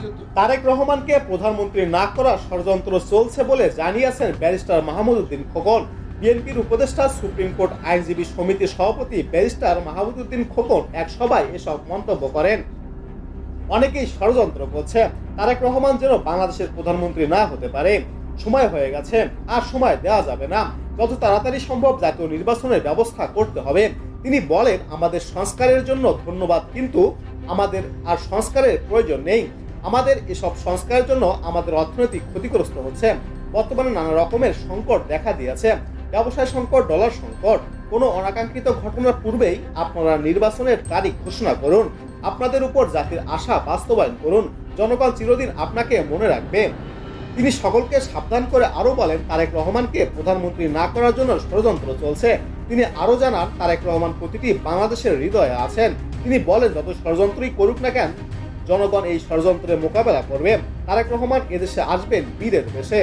যেত। তারেক রহমানকে প্রধানমন্ত্রী না করার ষড়যন্ত্র চলছে বলে জানিয়েছেন ব্যারিস্টার মাহমুদ উদ্দিন খোকন। বিএনপির উপদেষ্টা, সুপ্রিম কোর্ট আইনজীবী সমিতির সভাপতি ব্যারিস্টার মাহমুদ উদ্দিন খোকন এক সভায় এসব মন্তব্য করেন। অনেকেই ষড়যন্ত্র করছে। তারেক রহমান যেন বাংলাদেশের প্রধানমন্ত্রী না হতে পারে। সময় হয়ে গেছে, আর সময় দেওয়া যাবে না। যত তাড়াতাড়ি সম্ভব জাতীয় নির্বাচনের ব্যবস্থা করতে হবে। তিনি বলেন, আমাদের সংস্কারের জন্য ধন্যবাদ, কিন্তু আমাদের আর সংস্কারের প্রয়োজন নেই। আমাদের এসব সংস্কারের জন্য আমাদের অর্থনৈতিক ক্ষতিগ্রস্ত হচ্ছে। বর্তমানে নানা রকমের সংকট দেখা দিয়েছে। ব্যবসায় সংকট, ডলার সংকট, কোনো অনাকাঙ্ক্ষিত ঘটনার পূর্বেই আপনারা নির্বাচনের তারিখ ঘোষণা করুন। আপনাদের উপর জাতির আশা বাস্তবায়ন করুন। জনগণ চিরদিন আপনাকে মনে রাখবে। তিনি সকলকে সাবধান করে আরও বলেন, তারেক রহমানকে প্রধানমন্ত্রী না করার জন্য ষড়যন্ত্র চলছে। তিনি আরও জানান, তারেক রহমান প্রতিটি বাংলাদেশের হৃদয়ে আছেন। তিনি বলেন, যত ষড়যন্ত্রই করুক না কেন, জনগণ এই ষড়যন্ত্রের মোকাবেলা করবে। তারেক রহমান এদেশে আসবেন বীরের বেশে